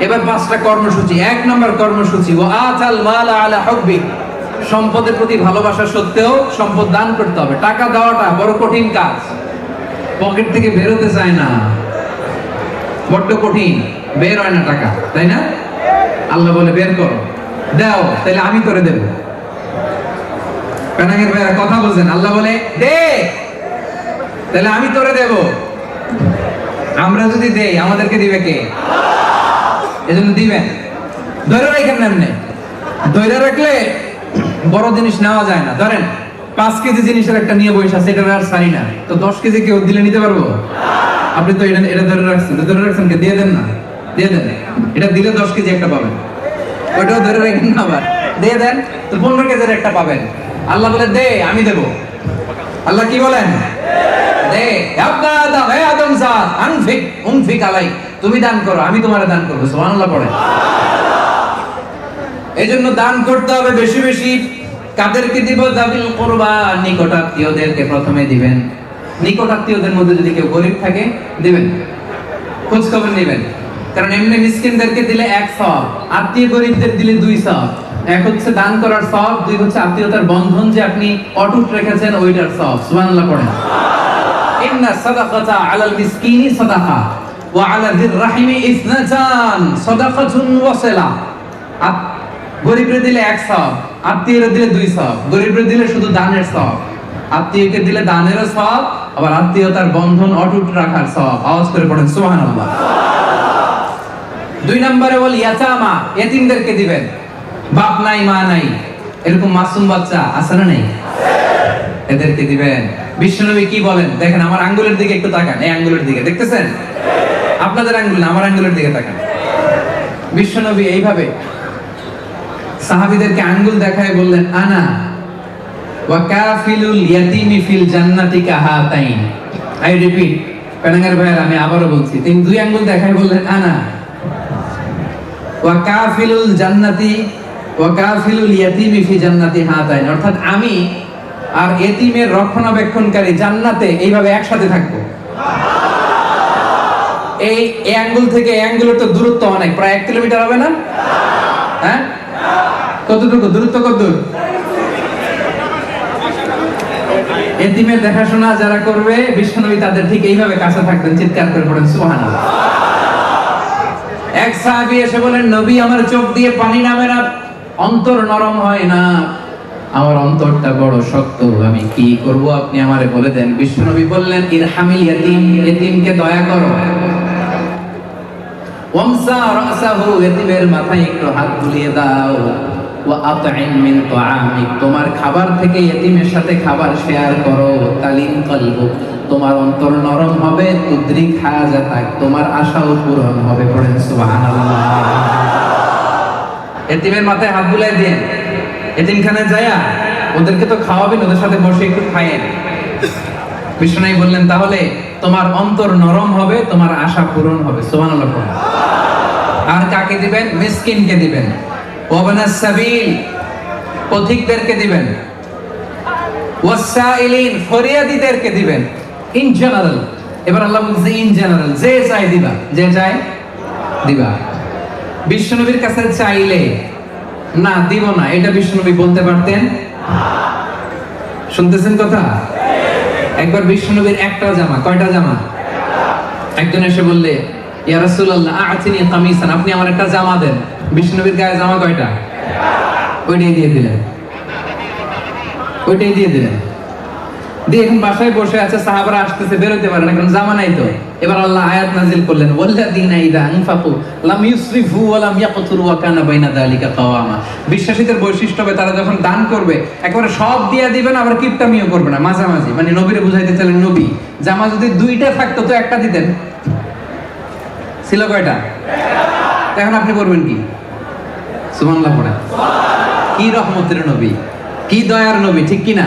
এবার পাঁচটা কর্মসূচি। এক নম্বর কর্মসূচি ও আতাল মালা আলা হব্বি সম্পদের প্রতি ভালোবাসা সত্ত্বেও সম্পদ দান করতে হবে। টাকা দেওয়াটা বড় কঠিন কাজ। পকেট থেকে বেরোতে চায় না। বড্ড কঠিন। বের হয় না টাকা, তাই না? আল্লাহ বলে, বের করো। দাও তাহলে আমি করে দেব। পেনাঙ্গের ভাইরা কথা বলছেন। আল্লাহ বলে, দে তাহলে আমি তোরে দেব। আমরা যদি দেই, আমাদেরকে দিবে কে? এজন্য দিবেন ধরে রাখেন এমনি। ধরে রাখলে বড় জিনিস নেওয়া যায় না। ধরেন, পাঁচ কেজি জিনিসের একটা নিয়ে বসে আছে, এটা আর সারি না। তো দশ কেজি কেউ দিলে নিতে পারব? আপনি তো এটা এটা ধরে রাখছেন। ধরে রাখছেন কে? দিয়ে দেন না। দিয়ে দেন। এটা দিলে দশ কেজি একটা পাবেন। ওইটাও ধরে রাখেন না আবার। দিয়ে দেন। তো পনেরো কেজির একটা পাবেন। আল্লাহ বলে, দে, আমি দেবো। আল্লাহ কি বলেন? তুমি দান করো, আমি তোমারে দান করব পড়ে। এজন্য দান করতে হবে বেশি বেশি। কাদেরকে দিব? দাবিল করবা নিকট আত্মীয়দেরকে প্রথমে দিবেন। নিকট আত্মীয়দের মধ্যে যদি কেউ গরিব থাকে, দিবেন। খোঁজ খবর নেবেন। কারণ এমনি মিসকিনদেরকে দিলে এক আত্মীয় গরিবদের দিলে দুই সব। এক হচ্ছে দান করার সব, দুই হচ্ছে আত্মীয়তার বন্ধন যে আপনি অটুট রেখেছেন, ওইটার সব। সুবহানাল্লাহ পড়েন। ইন্না সাদাকাতা আলাল মিসকিনি সাদাকা, ওয়া আলা যির রাহিমি ইসনাতান সাদাকাতুন ওয়াসিলা। গরিবরে দিলে এক সব, আত্মীয়রে দিলে দুই সব। গরিবরে দিলে শুধু দানের সব, আত্মীয়কে দিলে দানেরও সব, আবার আত্মীয়তার বন্ধন অটুট রাখার সব। আওয়াজ করে পড়েন, সুবহানাল্লাহ। দুই নম্বরে বল, ইয়াতামা, এতিমদেরকে দিবেন। বাপ নাই, মা নাই, এরকম মাসুম বাচ্চা আছে না নেই? এদেরকে দিবেন। বিশ্বনবী কি বলেন? দেখেন, আমার আঙ্গুলের দিকে একটু তাকান। এই আঙ্গুলের দিকে, দেখতেছেন? আপনাদের আঙ্গুল না আমার আঙ্গুলের দিকে তাকান। বিশ্বনবী এইভাবে সাহাবীদেরকে আঙ্গুল দেখায় বললেন, আনা ওয়া কাফিলুল ইয়াতিমি ফিল জান্নাতি কাহাতাইন। আই রিপিট, পেনাঙ্গার ভাইয়ের, আমি আবারও বলছি, তিনি দুই আঙ্গুল দেখায় বললেন, আনা ওয়া কাফিলুল জান্নাতি ওয়া কাফিলুল ইয়াতিমি ফি জান্নাতি হাতাইন অর্থাৎ আমি আর এতিমের রক্ষণাবেক্ষণকারী জান্নাতে এইভাবে একসাথে থাকব। এই অ্যাঙ্গুল থেকে অ্যাঙ্গুলের তো দূরত্ব অনেক। প্রায় এক কিলোমিটার হবে না? হ্যাঁ? কতটুকু? দূরত্ব কত দূর এতিমের দেখাশোনা যারা করবে, বিশ্বনবী তাদের ঠিক এইভাবে কাছে থাকবেন, চিৎকার করে পড়েন, সুবহানাল্লাহ। এক সাহাবী এসে বলেন, নবী, আমার চোখ দিয়ে পানি নামে না। অন্তর নরম হয় না। আমার অন্তরটা বড় শক্ত, আমি কি করব আপনি আমারে বলে দেন। বিশ্বনবী বললেন, ইরহামিল ইয়াতিম এতিমকে দয়া করো। ওয়ামসা রাসাহু এতিমের মাথায় একটু হাত বুলিয়ে দাও। ওয়া আতইম মিন তুআমিক, তোমার খাবার থেকে এতিমের সাথে খাবার শেয়ার করো। তালিম কলবু, তোমার অন্তর নরম হবে, তুদ্রিক হাজাতাক তোমার আশাও পূরণ হবে। পড়েন সুবহানাল্লাহ। এতিমের মাথায় হাত বুলাই দিন। এতিমখানে যায়া ওদেরকে তো খাওয়াবেন ওদের সাথে বসে একটু খাইয়েন বিষ্ণনাই বললেন, তাহলে তোমার অন্তর নরম হবে, তোমার আশা পূরণ হবে। পড়েন। আর কাকে দিবেন? মিসকিনকে দিবেন। সাবিল পথিকদেরকে দিবেন। ওয়াসাইলিন ফরিয়াদিদেরকে দিবেন। ইন জেনারেল, এবার আল্লাহ বলছে, ইন জেনারেল, যে চাই দিবা। যে চাই দিবা। বিশ্বনবীর কাছে চাইলে না, দিব না। এটা বিশ্বনবী বলতে পারতেন? শুনতেছেন কথা? একবার বিশ্বনবীর একটা জামা, কয়টা জামা? একজন এসে বললে, ইয়া রাসূলুল্লাহ আ'তিনি কামিসান। আপনি আমার একটা জামা দেন। বিষ্ণুবীর গায়ে জামা কয়টা? ওইটাই দিয়ে দিলেন। ওইটাই দিয়ে দিলেন। দিয়ে এখন বাসায় বসে আছে, সাহাবারা আসতেছে বেরোতে পারে না, কারণ জামা নাই তো। এবার আল্লাহ আয়াত নাজিল করলেন, ওয়াল্লাযীনা ইযা আনফাকু লাম ইউসরিফু ওয়া লাম ইয়াকতুরু ওয়া কানা বাইনা কাওয়ামা। বিশ্বাসীদের বৈশিষ্ট্য হবে, তারা যখন দান করবে, একেবারে সব দিয়া দিবেন, আবার কিপটামিও করবে না, মাঝামাঝি। মানে নবীরে বুঝাইতে চাইলেন নবী। জামা যদি দুইটা থাকতো, তো একটা দিতেন। ছিল কয়টা? এখন আপনি করবেন কি? সুবহানাল্লাহ পড়ে কি রহমতের নবী, কি দয়ার নবী, ঠিক কি না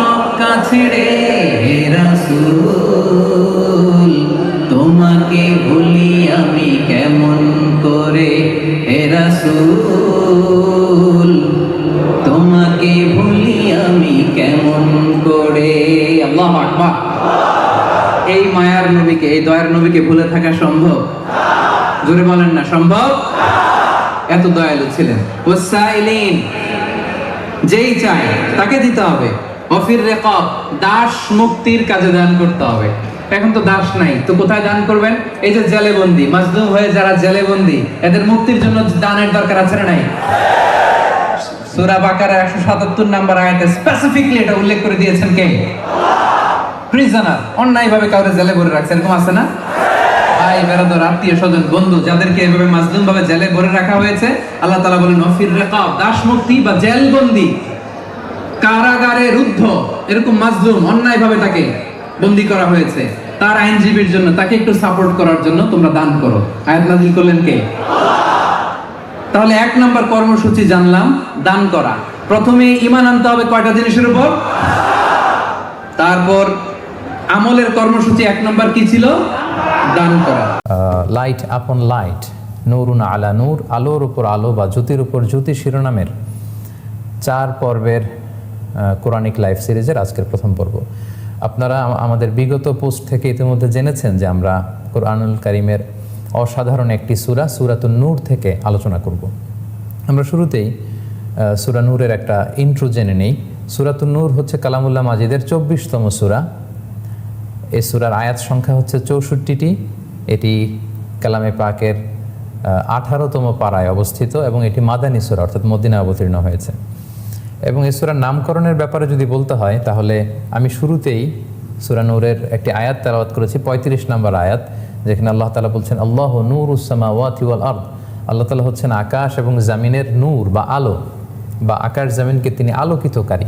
ছেড়ে হে রাসূল, তোমাকে ভুলি আমি কেমন করে? হে রাসূল, তোমাকে ভুলি আমি কেমন করে? আল্লাহ আকবার। এই মায়ার নবীকে, এই দয়ার নবীকে ভুলে থাকা সম্ভব? জোরে বলেন না, সম্ভব? এত দয়ালু ছিলেন। ওয়াসাইলিন যেই চায়, তাকে দিতে হবে। অফির রেকব, দাস মুক্তির কাজে দান করতে হবে। এখন তো দাস নাই, তো কোথায় দান করবেন? এই যে জেলে বন্দি হয়ে যারা জেলে বন্দি এদের মুক্তির জন্য দানের দরকার আছে না নাই? সূরা বাকারা 177 নাম্বার আয়াতে স্পেসিফিকলি এটা উল্লেখ করে দিয়েছেন কে? প্রিজনার অন্যায়ভাবে কাউকে জেলে ভরে রাখছে, এরকম আছে না? ভাই, বেরাদর, আত্মীয় স্বজন, বন্ধু, যাদেরকে এভাবে মাজলুম ভাবে জেলে ভরে রাখা হয়েছে, আল্লাহ তাআলা বলেন, অফির রেকাব, দাস মুক্তি বা জেল বন্দি কারাগারে রুদ্ধ, এরকম মাজলুম, অন্যায়ভাবে তাকে বন্দি করা হয়েছে। তার আইনজীবীর জন্য, তাকে একটু সাপোর্ট করার জন্য তোমরা দান করো। আয়াত নাজিল করলেন কে? তাহলে এক নম্বর কর্মসূচি জানলাম, দান করা। প্রথমে ইমান আনতে হবে কয়টা জিনিসের উপর? তারপর আমলের কর্মসূচি এক নম্বর কি ছিল? দান করা। লাইট আপন লাইট নূরুন আলা নূর, আলোর উপর আলো বা জ্যোতির উপর জ্যোতি শিরোনামের চার পর্বের কোরআনিক লাইফ সিরিজের আজকের প্রথম পর্ব। আপনারা আমাদের বিগত পোস্ট থেকে ইতিমধ্যে জেনেছেন যে আমরা কোরআনুল কারিমের অসাধারণ একটি সুরা, সুরাতুন নূর থেকে আলোচনা করব। আমরা শুরুতেই সূরা নূরের একটা ইন্ট্রো জেনে নেই। সুরাতুন নূর হচ্ছে কালামুল্লাহ মাজিদের চব্বিশতম সুরা। এই সুরার আয়াত সংখ্যা হচ্ছে চৌষট্টিটি। এটি কালামে পাকের আঠারোতম পাড়ায় অবস্থিত এবং এটি মাদানী সুরা, অর্থাৎ মদিনা অবতীর্ণ হয়েছে। এবং এই সুরার নামকরণের ব্যাপারে যদি বলতে হয়, তাহলে আমি শুরুতেই সুরা নূরের একটি আয়াত তেলাওয়াত করেছি, পঁয়ত্রিশ নম্বর আয়াত, যেখানে আল্লাহ তালা বলছেন, আল্লাহ নূর উসামা ওয়াতিওয়াল আর্দ। আল্লাহ তালা হচ্ছেন আকাশ এবং জামিনের নূর বা আলো, বা আকাশ জামিনকে তিনি আলোকিতকারী।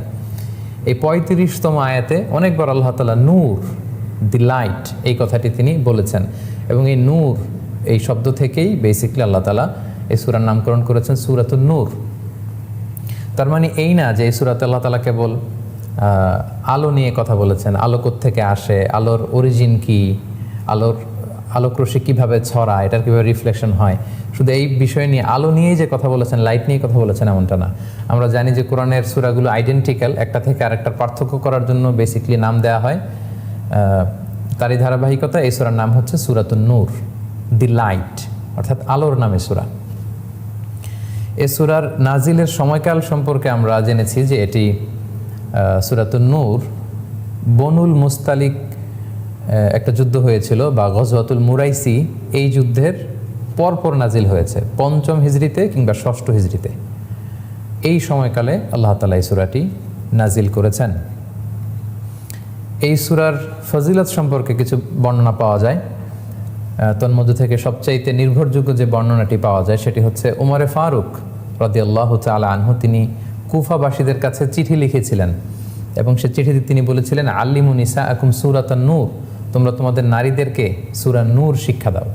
এই পঁয়ত্রিশতম আয়াতে অনেকবার আল্লাহ তালা নূর, দি লাইট, এই কথাটি তিনি বলেছেন। এবং এই নূর, এই শব্দ থেকেই বেসিকলি আল্লাহ তালা এই সুরার নামকরণ করেছেন সুরাতুন নূর। তার মানে এই না যে এই সুরাতে আল্লাহ তালা কেবল আলো নিয়ে কথা বলেছেন, আলো থেকে আসে, আলোর অরিজিন কি, আলোর, আলোক রশ্মি কীভাবে ছড়া এটার কীভাবে রিফ্লেকশন হয়। শুধু এই বিষয় নিয়ে আলো নিয়েই যে কথা বলেছেন লাইট নিয়ে কথা বলেছেন এমনটা না। আমরা জানি যে কোরআনের সুরাগুলো আইডেন্টিক্যাল একটা থেকে আরেকটার পার্থক্য করার জন্য বেসিকলি নাম দেওয়া হয় তারই ধারাবাহিকতা, এই সুরার নাম হচ্ছে সুরাতুন নূর দি লাইট অর্থাৎ আলোর নামে সুরা। এ সুরার নাজিলের সময়কাল সম্পর্কে আমরা জেনেছি যে এটি আহ, সুরাতুন নূর বনুল মুস্তালিক একটা যুদ্ধ হয়েছিল বা গজওয়াতুল মুরাইসি এই যুদ্ধের পরপর নাজিল হয়েছে পঞ্চম হিজড়িতে কিংবা ষষ্ঠ হিজড়িতে। এই সময়কালে আল্লাহ তালা এই সুরাটি নাজিল করেছেন। এই সুরার ফজিলত সম্পর্কে কিছু বর্ণনা পাওয়া যায়। তন্মধ্য থেকে সবচাইতে নির্ভরযোগ্য যে বর্ণনাটি পাওয়া যায় সেটি হচ্ছে উমরে ফারুক রদি আল্লাহ তালা আনহু, তিনি কুফাবাসীদের কাছে চিঠি লিখেছিলেন এবং সে চিঠিতে তিনি বলেছিলেন, আল্লিমু নিসা আকুম সুরাতান নূর, তোমরা তোমাদের নারীদেরকে সুরা নূর শিক্ষা দাও।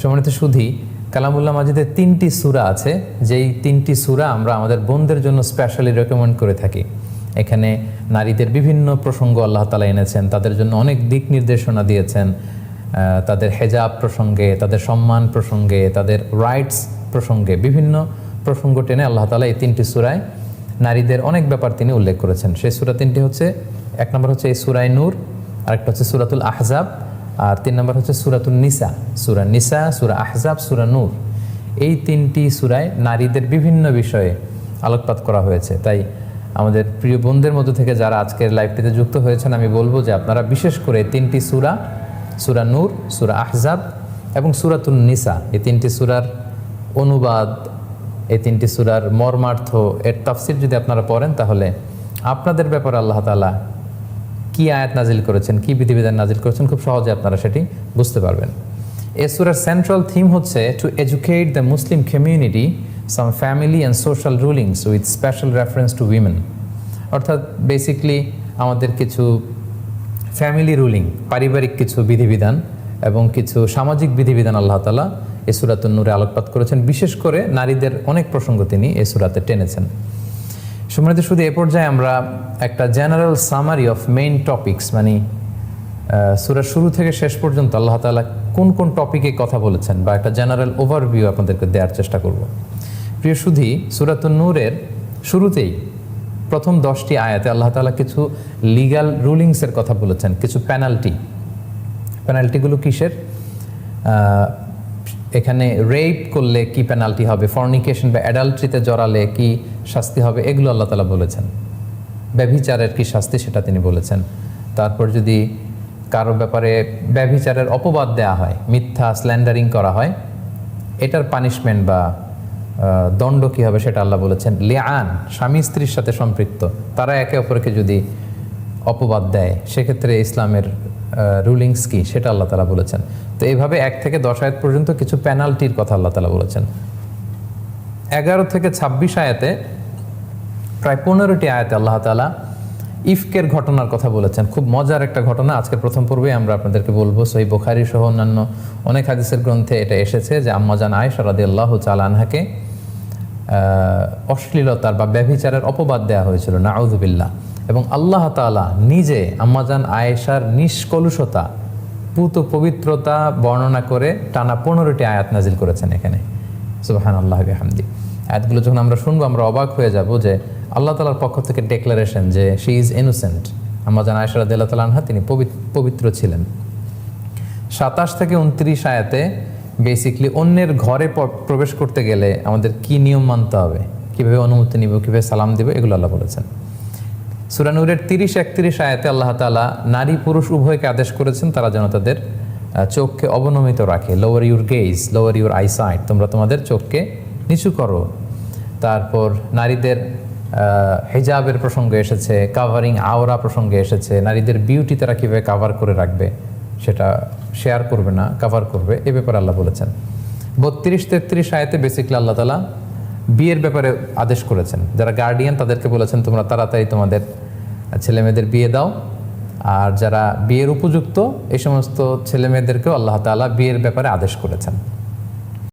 সম্মানিত সুধি, কালামুল্লাহ মাজিদের তিনটি সুরা আছে, যেই তিনটি সুরা আমরা আমাদের বোনদের জন্য স্পেশালি রেকমেন্ড করে থাকি। এখানে নারীদের বিভিন্ন প্রসঙ্গ আল্লাহ তালা এনেছেন, তাদের জন্য অনেক দিক নির্দেশনা দিয়েছেন তাদের হেজাব প্রসঙ্গে, তাদের সম্মান প্রসঙ্গে, তাদের রাইটস প্রসঙ্গে বিভিন্ন প্রসঙ্গ টেনে আল্লাহ তালা এই তিনটি সুরায় নারীদের অনেক ব্যাপার তিনি উল্লেখ করেছেন। সেই সুরা তিনটি হচ্ছে, এক নম্বর হচ্ছে এই সুরায় নূর, আরেকটা হচ্ছে সুরাতুল আহজাব, আর তিন নম্বর হচ্ছে সুরাতুল নিসা, সুরা নিসা, সুরা আহজাব, সুরা নূর। এই তিনটি সুরায় নারীদের বিভিন্ন বিষয়ে আলোকপাত করা হয়েছে। তাই আমাদের প্রিয় বোনদের মধ্য থেকে যারা আজকের লাইভটিতে যুক্ত হয়েছেন, আমি বলব যে আপনারা বিশেষ করে তিনটি সুরা সুরা নূর, সুরা আহজাব এবং সুরাতুন নিসা। এই তিনটি সুরার অনুবাদ, এই তিনটি সুরার মর্মার্থ এর তাফসির যদি আপনারা পড়েন, তাহলে আপনাদের ব্যাপারে আল্লাহ তালা কি আয়াত নাজিল করেছেন, কী বিধিবিধান নাজিল করেছেন, খুব সহজে আপনারা সেটি বুঝতে পারবেন। এ সুরার সেন্ট্রাল থিম হচ্ছে to educate the Muslim community some family and social rulings with special reference to women অর্থাৎ বেসিকলি আমাদের কিছু ফ্যামিলি রুলিং, পারিবারিক কিছু বিধিবিধান এবং কিছু সামাজিক বিধিবিধান আল্লাহ তালা এ সুরাতুন নূরে আলোকপাত করেছেন। বিশেষ করে নারীদের অনেক প্রসঙ্গ তিনি এ সুরাতে টেনেছেন। সম্মানিত শুধু এ পর্যায়ে আমরা একটা general summary of main topics মানে সুরা শুরু থেকে শেষ পর্যন্ত আল্লাহ তালা কোন কোন টপিকে কথা বলেছেন বা একটা জেনারেল ওভারভিউ আপনাদেরকে দেওয়ার চেষ্টা করব। প্রিয় সুধী, সুরাতুন নূরের শুরুতেই প্রথম দশটি আয়াতে আল্লাহ তাআলা কিছু লিগ্যাল রুলিংসের কথা বলেছেন, কিছু পেনাল্টি পেনাল্টিগুলো কিসের? এখানে রেপ করলে কি পেনাল্টি হবে? ফর্নিকেশন বা অ্যাডাল্ট্রিতে জড়ালে কি শাস্তি হবে? এগুলো আল্লাহ তালা বলেছেন। ব্যভিচারের কি শাস্তি সেটা তিনি বলেছেন। তারপর যদি কারও ব্যাপারে ব্যভিচারের অপবাদ দেয়া হয়, মিথ্যা স্ল্যান্ডারিং করা হয়, এটার পানিশমেন্ট বা দণ্ড কী হবে সেটা আল্লাহ বলেছেন। লিয়ান স্বামী স্ত্রীর সাথে সম্পৃক্ত। তারা একে অপরকে যদি অপবাদ দেয়, সেক্ষেত্রে ইসলামের রুলিংস কি সেটা আল্লাহ তালা বলেছেন। তো এইভাবে এক থেকে দশ আয়াত পর্যন্ত কিছু পেনাল্টির কথা আল্লাহ তালা বলেছেন। এগারো থেকে ছাব্বিশ আয়াতে, প্রায় পনেরোটি আয়াতে আল্লাহ তালা ইফকের ঘটনার কথা বলেছেন। খুব মজার একটা ঘটনা। আজকের প্রথম পূর্বে আমরা আপনাদেরকে বলব সই বোখারি সহ অন্যান্য অনেক হাদিসের গ্রন্থে এটা এসেছে যে আম্মাজান আয়েশা রাদি আল্লাহ চালানহাকে অশ্লীলতার বা ব্যভিচারের অপবাদ দেওয়া হয়েছিল নাউজুবিল্লাহ এবং আল্লাহ তাআলা নিজে আম্মাজান আয়েশার নিষ্কলুষতা, পুত পবিত্রতা বর্ণনা করে টানা পনেরোটি আয়াত নাজিল করেছেন এখানে। সুবাহান আল্লাহ হামদি আয়াতগুলো যখন আমরা শুনব, আমরা অবাক হয়ে যাব যে আল্লাহ তালার পক্ষ থেকে ডেক্লারেশন যে শি ইজ ইনোসেন্ট আম্মাজান আয়েশা রাদিয়াল্লাহু তাআলা আনহা তিনি পবিত্র ছিলেন। সাতাশ থেকে উনত্রিশ আয়াতে বেসিকলি অন্যের ঘরে প্রবেশ করতে গেলে আমাদের কি নিয়ম মানতে হবে? কীভাবে অনুমতি নিব, কীভাবে সালাম দিব, এগুলো আল্লাহ বলেছেন। সুরানুরের তিরিশ একত্রিশ আয়াতে আল্লাহ তালা নারী পুরুষ উভয়কে আদেশ করেছেন, তারা যেন তাদের চোখকে অবনমিত রাখে। Lower your gaze lower your eyesight তোমরা তোমাদের চোখকে নিচু করো। তারপর নারীদের হেজাবের প্রসঙ্গ এসেছে কাভারিং আওরা প্রসঙ্গে এসেছে। নারীদের বিউটি তারা কীভাবে কাভার করে রাখবে? সেটা শেয়ার করবে না কাভার করবে, এ ব্যাপারে আল্লাহ বলেছেন। বত্রিশ তেত্রিশ আয়তে বেসিকলি আল্লাহ তালা বিয়ের ব্যাপারে আদেশ করেছেন। যারা গার্ডিয়ান তাদেরকে বলেছেন, তোমরা তাড়াতাড়ি তোমাদের ছেলে মেয়েদের বিয়ে দাও। আর যারা বিয়ের উপযুক্ত, এই সমস্ত ছেলে মেয়েদেরকেও আল্লাহ তালা বিয়ের ব্যাপারে আদেশ করেছেন।